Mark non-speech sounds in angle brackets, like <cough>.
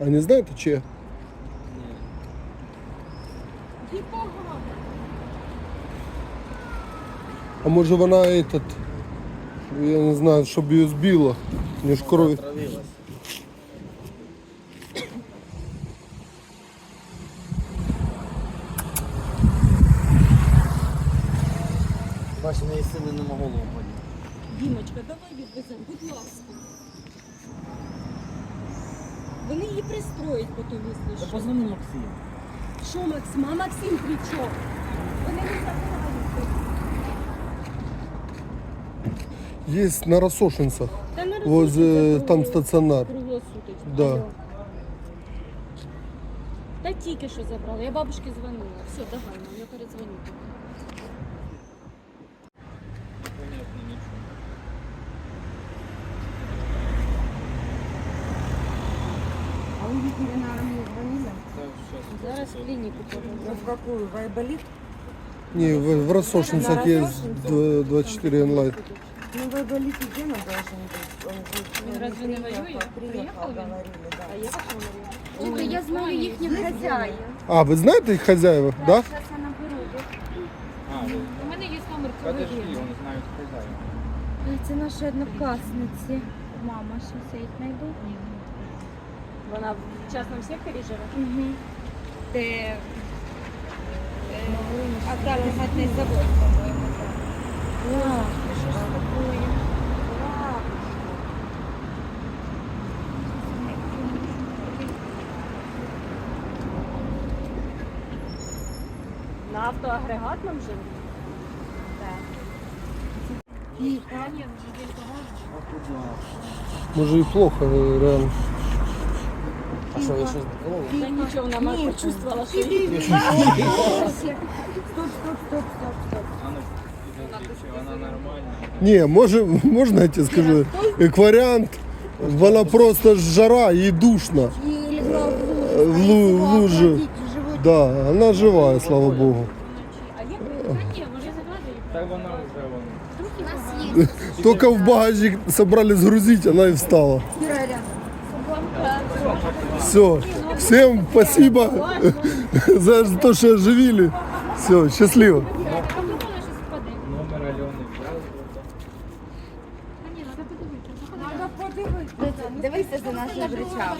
А не знаєте чи? А може вона этот, я не знаю, щоб її збило, ніж крові. В неї сили нема голову. Дімочка, давай відвеземо, будь ласка. Вони її пристроять потім, якщо що. позвони Максиму. Що, Максим? А Максим при чому? Вони не забирають. Є на Росошинцях. Та не Возле, розумієте, там кругло- стаціонар. Круглосуточно. Да. Алло. Та тільки що забрала. Я бабушці дзвонила. Все, давай, мам, я передзвоню. Понятно, нічого. А вы ветеринарам не звонили? Та Зараз в клініку Ну, повезу. в какую? В Айболит? Ні, в, в Росошинцях є д- 24 онлайн. Ну, в Айболите где мы должны быть? Он же Он ну, разве не приехал, воюет? Приехал, Приехал він? говорили, да. А я так говорю. Слухай, я знаю їхніх хазяїв. А, ви знаєте їх хазяїв, да? Зараз я наберу. А, ви У мене є номер цього подожди, відео. вони знають хазяїв. Ой, Це наші однокласниці. Мама, щось я їх знайду. Вона в частному секторі живе. Угу. Де е, автоматний завод, по-моєму. так. Що ж такое? На автоагрегатному живе? Може і плохо, реально. А що, я щось голову? Та нічого, вона мать почувствувала, що їй Стоп, стоп, стоп, стоп, стоп. Вона, вона нормальна. Ні, може, можна я тебе скажу, як варіант, вона просто ж жара, їй душно. И легла в В лу- в лужу. живот. Да, вона жива, слава Богу. А є? Та ні, може завадить. Та вона вже вона. У нас є. Только в багажник собрались грузить, она и встала. Стирай рядом. Все. Всем спасибо <laughs> за то, что оживили. Все, счастливо. Дивися за нашим речам.